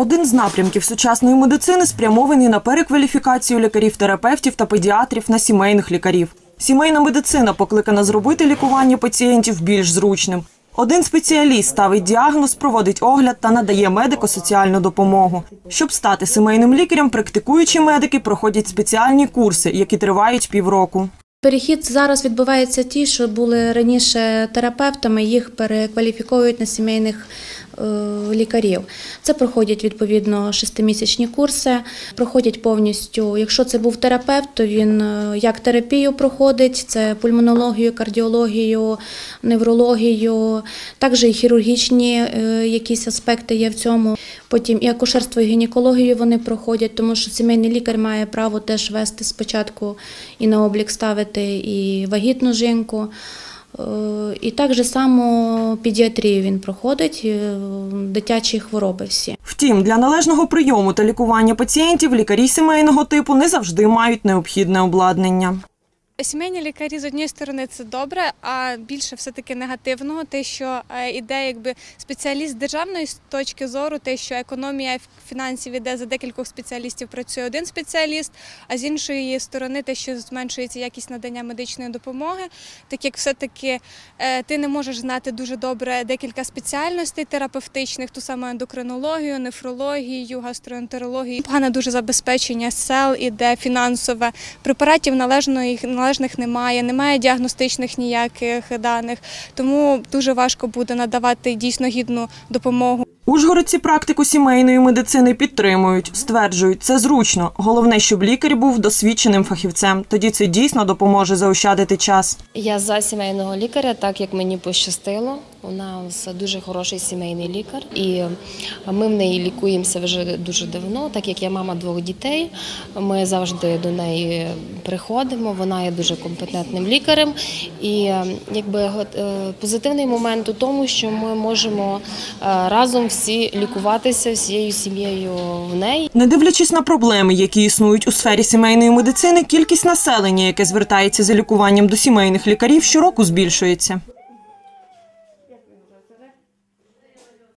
Один з напрямків сучасної медицини спрямований на перекваліфікацію лікарів-терапевтів та педіатрів на сімейних лікарів. Сімейна медицина покликана зробити лікування пацієнтів більш зручним. Один спеціаліст ставить діагноз, проводить огляд та надає медико-соціальну допомогу. Щоб стати сімейним лікарем, практикуючі медики проходять спеціальні курси, які тривають півроку. Перехід зараз відбувається ті, що були раніше терапевтами, їх перекваліфіковують на сімейних е, лікарів. Це проходять відповідно шестимісячні курси, проходять повністю. Якщо це був терапевт, то він е, як терапію проходить, це пульмонологію, кардіологію, неврологію, також і хірургічні е, якісь аспекти є в цьому. Потім і акушерство, і гінекологію вони проходять, тому що сімейний лікар має право теж вести спочатку і на облік ставити і вагітну жінку. Е, І так же само педіатрію він проходить, е, дитячі хвороби всі. Втім, для належного прийому та лікування пацієнтів лікарі сімейного типу не завжди мають необхідне обладнання. Сімейні лікарі з однієї сторони це добре, а більше все-таки негативного, те, що е, іде якби спеціаліст з державної точки зору, те, що економія фінансів іде за декількох спеціалістів, працює один спеціаліст, а з іншої сторони, те, що зменшується якість надання медичної допомоги, так як все-таки е, ти не можеш знати дуже добре декілька спеціальностей терапевтичних, ту саму ендокринологію, нефрологію, гастроентерологію. Погане дуже забезпечення сел іде фінансове. Препаратів належної належних немає, немає діагностичних ніяких даних, тому дуже важко буде надавати дійсно гідну допомогу. Ужгородці практику сімейної медицини підтримують, стверджують, це зручно. Головне, щоб лікар був досвідченим фахівцем. Тоді це дійсно допоможе заощадити час. Я за сімейного лікаря, так як мені пощастило. У нас дуже хороший сімейний лікар, і ми в неї лікуємося вже дуже давно. Так як я мама двох дітей, ми завжди до неї приходимо. Вона є дуже компетентним лікарем. І якби е, позитивний момент у тому, що ми можемо е, разом всі лікуватися всією сім'єю в неї. Не дивлячись на проблеми, які існують у сфері сімейної медицини, кількість населення, яке звертається за лікуванням до сімейних лікарів, щороку збільшується.